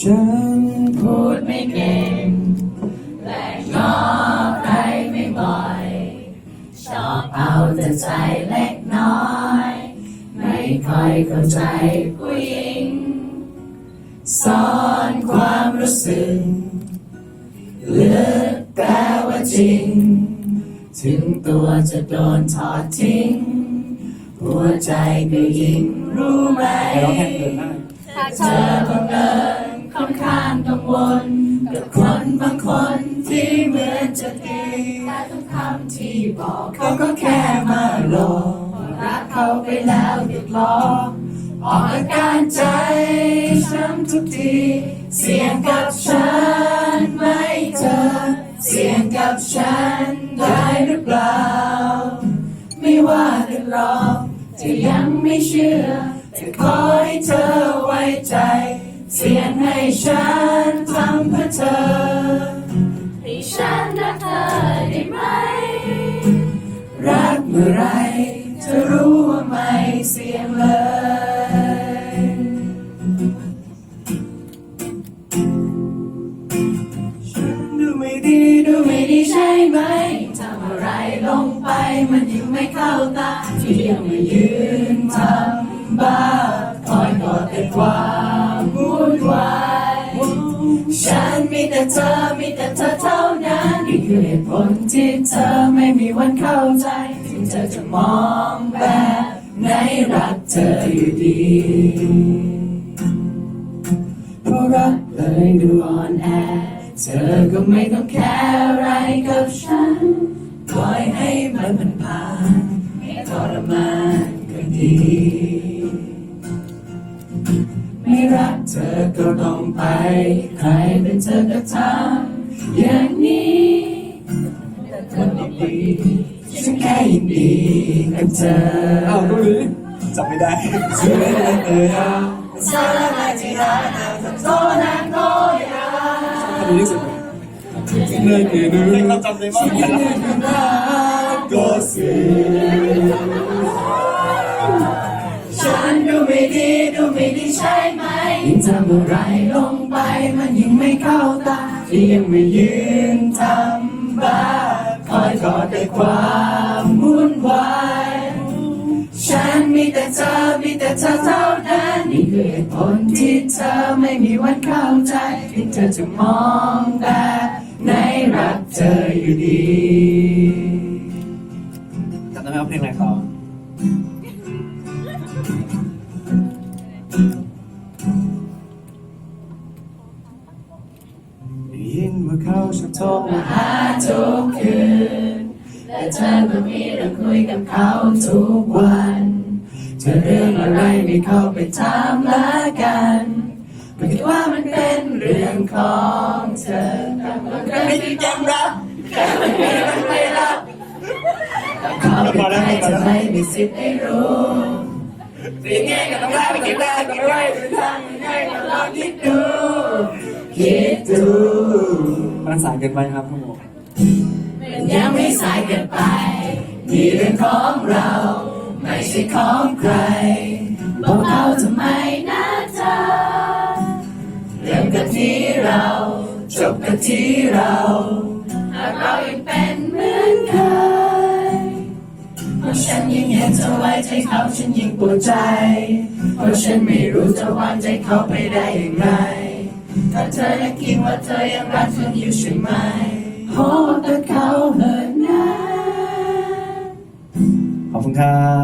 ฉันพูดไม่เก่งและงอใครไม่บ่อย ชอบเอาแต่ใจเล็กน้อย ไม่ค่อยเข้าใจผู้หญิงสอนความรู้สึกลึกแต่ว่าจริง ถึงตัวจะโดนถอดทิ้ง หัวใจก็ยิ่งรู้ไหมไปร้องแค่เกินได้เธอบังเอิญ ค่อนข้างกังวลกับคนบางคนที่เหมือนจะดีแต่ทุกคำที่บอกเขาก็แค่มาหลอกรักเขาไปแล้วหยุดล้อออกอาการใจช้ำทุกที เสียงกับฉันไหม่เธอ เสียงกับฉันได้หรือเปล่า ไม่ว่ากันหรอกจะยังไม่เชื่อจะขอให้เธอไว้ใจ เสียงให้ฉันทำเพื่อเธอให้ฉันรักเธอได้ไหม รักเมื่อไรเธอรู้ว่าไม่เสียงเลยฉันดูไม่ดีดูไม่ดีใช่ไหมทำอะไรลงไปมันยังไม่เข้าตาที่ยังไม่ยืนทำบ้าคอยกอดแต่ความ วุ่นวฉันมีแต่เธอมีแต่เธอเท่านั้นนี่คือเหตุผลที่เธอไม่มีวันเข้าใจ ถึงเธอจะมองแบบไหนรักเธออยู่ดีเพราะรักเลยดูอ่อนแอเธอก็ไม่ต้องแคร์อะไรกับฉันปล่อยให้มันมันผ่านไม่ทรมานก็ดี ธอก็ต้องไป ใครเป็นเธอก็ทำอย่างนี้แต่เธอไม่ดีฉันแค่ยินดีกับเธอเอาดูดิจำไม่ได้ช่วยเหลือเกินสารพัดที่รักทำโทษนักโทษยาทำดีที่สุดเลยเนื่อยคือนึงเลงเราจำได้มากเลยนะก็สื่ฉัน ดูไม่ดีดูไม่ดีใช่ไหมยิ่งทำอะไรลงไปมันยิ่งไม่เข้าตาที่ยังไม่ยืนทำบ้าคอยกอดแต่ความวุ่นวายฉันมีแต่เธอมีแต่เธอเท่านั้นนี่คือเหตุผลที่เธอไม่มีวันเข้าใจที่เธอจะมองแบบไหนรักเธออยู่ดีจำได้ไหมว่าเพลงอะไรต่อ ว่าเขาชอบโทรมาหาทุกคืน และเธอก็มีเรื่องคุยกับเขาทุกวันเธอเรื่องอะไรไม่เข้าไปถามละกันก็คิดว่ามันเป็นเรื่องของเธอแต่บางครั้งที่ยังรับแค่มันมีมันไม่รับเขาเป็นใครจะไม่มีสิทธิ์ได้รู้เป็นไงก็ต้องรักไม่คิดได้ก็ไม่ไหวจะทำยังไงก็ลองคิดดู คิดดูมันสายเกินไปครับทั้งหมดยังไม่สายเกินไปนี่เรื่องของเรา ไม่ใช่ของใครบอกเราทำไมนะเธอเริ่มกันที่เราจบกันที่เราหากเรายังเป็นเหมือนเคยเพราะฉันยิ่งเห็นเธอไว้ใจเขาฉันยิ่งปวดใจ เพราะฉันไม่รู้จะวางใจเขาไปได้อย่างไร ถ้าเธอยังคิดว่าเธอยังรักฉันอยู่ใช่ไหมโอ้แต่เขาเหินนะขอบคุณครับ